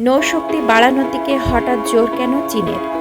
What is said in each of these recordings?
নৌশক্তি বাড়ানোর দিকে হঠাৎ জোর কেন চীনের?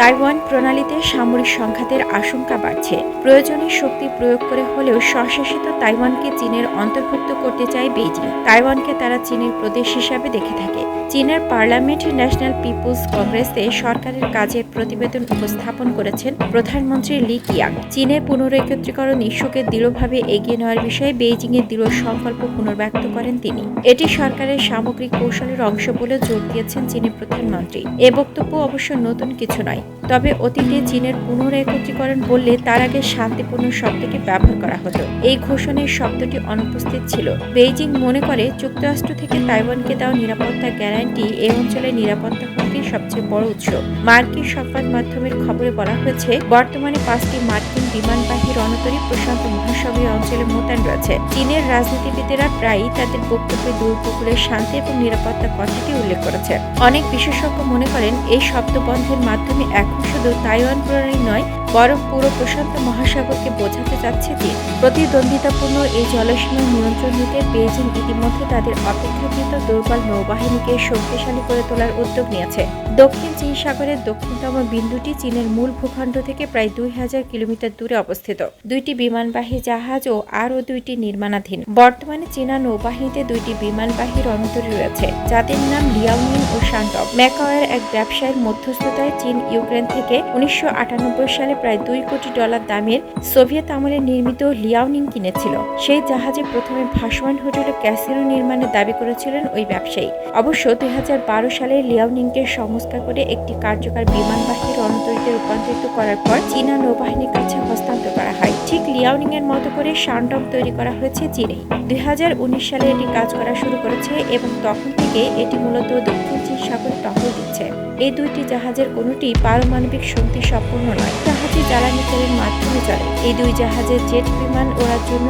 তাইওয়ান প্রণালীতে সামরিক সংঘাতের আশঙ্কা বাড়ছে। প্রয়োজনে শক্তি প্রয়োগ করে হলেও স্বশাসিত তাইওয়ানকে চীনের অন্তর্ভুক্ত করতে চায় বেইজিং। তাইওয়ানকে তারা চীনের প্রদেশ হিসাবে দেখে থাকে। চীনের পার্লামেন্ট ন্যাশনাল পিপুলস কংগ্রেসে সরকারের কাজের প্রতিবেদন উপস্থাপন করেছেন প্রধানমন্ত্রী লি কিয়াং। চীনের পুনরেকত্রীকরণ ইস্যুকে দৃঢ়ভাবে এগিয়ে নেওয়ার বিষয়ে বেইজিংয়ের দৃঢ় সংকল্প পুনর্ব্যক্ত করেন তিনি। এটি সরকারের সামগ্রিক কৌশলের অংশ বলে জোর দিয়েছেন চীনের প্রধানমন্ত্রী। এ বক্তব্য অবশ্য নতুন কিছু নয়। তবে অতীতে চীনের পুনরেকত্রীকরণ বললে তার আগে শান্তিপূর্ণ শব্দটি ব্যবহার করা হতো। এই ঘোষণায় শব্দটি অনুপস্থিত ছিল। বেইজিং মনে করে, যুক্তরাষ্ট্র থেকে তাইওয়ানকে দেওয়া নিরাপত্তা গ্যারান্টি এই অঞ্চলের নিরাপত্তা হুমকির সবচেয়ে বড় উৎস। মার্কিন সংবাদ মাধ্যমের খবরে বলা হয়েছে, বর্তমানে পাঁচটি মার্কিন বিমানবাহী রণতরী প্রশান্ত মহাসাগরীয় অঞ্চলে মোতায়েন রয়েছে। চীনের রাজনীতিবিদেরা প্রায়ই তাদের বক্তব্যে দুই উপকূলের শান্তি এবং নিরাপত্তার কথাটি উল্লেখ করেছে অনেক বিশেষজ্ঞ মনে করেন, এই শব্দ বন্ধের মাধ্যমে এখন শুধু তাইওয়ান প্রণালী নয় বরং পুরো প্রশান্ত মহাসাগরকে বোঝাতে চাচ্ছে চীন প্রতিদ্বন্দ্বিতাপূর্ণ এই জলসীমা নিয়ন্ত্রণ নিতে বেইজিং ইতিমধ্যে তাদের অপেক্ষাকৃত দুর্বল নৌবাহিনীকে শক্তিশালী করে তোলার উদ্যোগ নিয়েছে। দক্ষিণ চীন সাগরের দক্ষিণতম বিন্দুটি চীনের মূল ভূখণ্ড থেকে প্রায় দুই হাজার কিলোমিটার দূরে অবস্থিত। দুইটি বিমানবাহী জাহাজ ও আরও দুইটি নির্মাণাধীন। বর্তমানে চীনা নৌবাহিনীতে দুইটি বিমানবাহী রণতরী রয়েছে, যাদের নাম লিয়াওনিং ও শান্টক ম্যাকাওয়ের এক ব্যবসায়ীর মধ্যস্থতায় চীন ইউক্রেন থেকে উনিশশো আটানব্বই সালে প্রায় দুই কোটি ডলার দামের সোভিয়েত আমলে নির্মিত লিয়াওনিং কিনেছিল। সেই জাহাজে প্রথমে ভাসমান হোটেলে ক্যাসিনো নির্মাণের দাবি করেছিলেন ওই ব্যবসায়ী। অবশ্য দুই সালে লিয়াওনিংকে সংস্কার করে একটি কার্যকর বিমানবাহী রণতরীতে রূপান্তরিত করার পর চীনা নৌবাহিনীর কাছে হস্তান্তর করা হয়। ঠিক লিয়াওনিং এর মতো করে শান্টক তৈরি করা হয়েছে চীনেই। দুই সালে এটি কাজ করা শুরু করেছে এবং তখন থেকে এটি মূলত দক্ষিণ চীন সাগর টহল দিচ্ছে। এই দুইটি জাহাজের কোনোটি পারমাণবিক শক্তি সম্পূর্ণ নয়। জ্বালানি তেলের মাধ্যমে চলে। এই দুই জাহাজের জেট বিমান ওড়ার জন্য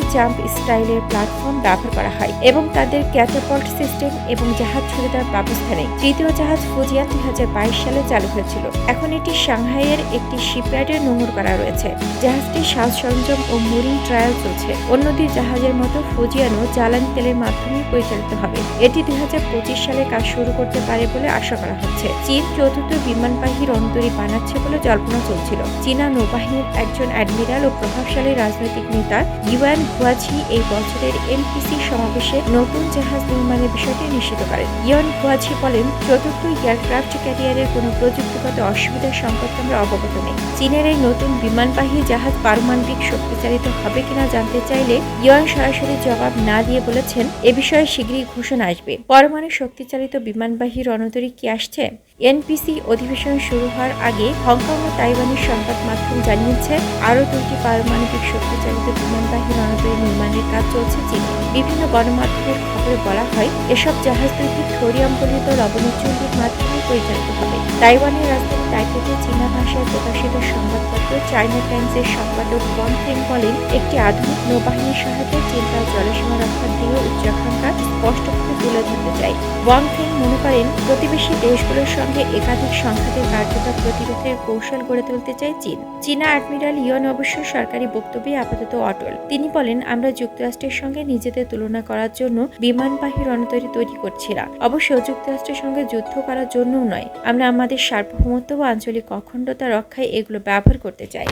স্কি জাম্প স্টাইলের প্ল্যাটফর্ম ব্যবহার করা হয় এবং তাদের ক্যাটাপল্ট সিস্টেম এবং জাহাজ ছুড়ে দেওয়ার ব্যবস্থা নেই। তৃতীয় জাহাজ ফুজিয়া দুই হাজার বাইশ সালে চালু হয়েছিল। এখন এটি সাংহাইয়ের একটি শিপইয়ার্ডে নোংর করা রয়েছে। জাহাজটির সাজ সরঞ্জাম ও মুরিং ট্রায়াল চলছে। অন্য দুই জাহাজের মতো ফুজিয়ানো জ্বালানি তেলের মাধ্যমে পরিচালিত হবে। এটি দুই হাজার পঁচিশ সালে কাজ শুরু করতে পারে বলে আশা করা হচ্ছে। চীন চতুর্থ বিমানবাহী রণতরী বানাচ্ছে বলে জল্পনা চলছিল। চীনা নৌবাহিনীর একজন অ্যাডমিরাল ও প্রভাবশালী রাজনৈতিক নেতা ইউয়ান হুয়াঝি এই বছরের এনপিসি সমাবেশে নতুন জাহাজ নির্মাণের বিষয়টি নিশ্চিত করেন ইয়ন হুয়াঝি বলেন, চতুর্থ এয়ারক্রাফট ক্যারিয়ারের কোনো প্রযুক্তিগত অসুবিধার সম্পর্কে আমরা অবগত নেই। চীনের এই নতুন বিমানবাহী জাহাজ পারমাণবিক শক্তিচালিত হবে কিনা জানতে চাইলে ইয়ন সরাসরি জবাব না দিয়ে বলেছেন, এ বিষয়ে শীঘ্রই ঘোষণা আসবে। পরমাণু শক্তিচালিত বিমানবাহী রণতরী কি আসছে? এনপিসি অধিবেশন শুরু হওয়ার আগে হংকং ও তাইওয়ানের সংবাদ মাধ্যম জানিয়েছে, আরও দুটি পারমাণবিক শক্তিচালিত বিমানবাহী রণতরী নির্মাণের কাজ চলছে চীনে। বিভিন্ন গণমাধ্যমের খবরে বলা হয়, এসব জাহাজ দুটি থোরিয়াম গলিত লবণচুল্লির মাধ্যমে পরিচালিত হবে। তাইওয়ানের রাজধানী তাইপেতে চীনা ভাষায় প্রকাশিত সংবাদপত্র চাইনা টাইমসের সম্পাদক বন ফেং বলেন, একটি আধুনিক নৌবাহিনীর সহায়তায় চীন জলসীমা রক্ষার দৃঢ় উচ্চাকাঙ্ক্ষা স্পষ্ট করে তুলে ধরতে চায়। ওয়াং ফেং মনে করেন, প্রতিবেশী দেশগুলোর সঙ্গে একাধিক সংঘাতের কার্যকর প্রতিরোধের কৌশল গড়ে তুলতে চায় চীন। চীনা অ্যাডমিরাল ইয়ন অবশ্য সরকারি বক্তব্যে আপাতত অটল। তিনি বলেন, আমরা যুক্তরাষ্ট্রের সঙ্গে নিজেদের তুলনা করার জন্য বিমানবাহী রণতরী তৈরি করছি না। অবশ্য যুক্তরাষ্ট্রের সঙ্গে যুদ্ধ করার জন্যও নয়। আমরা আমাদের সার্বভৌমত্ব ও আঞ্চলিক অখণ্ডতা রক্ষায় এগুলো ব্যবহার করতে চাই।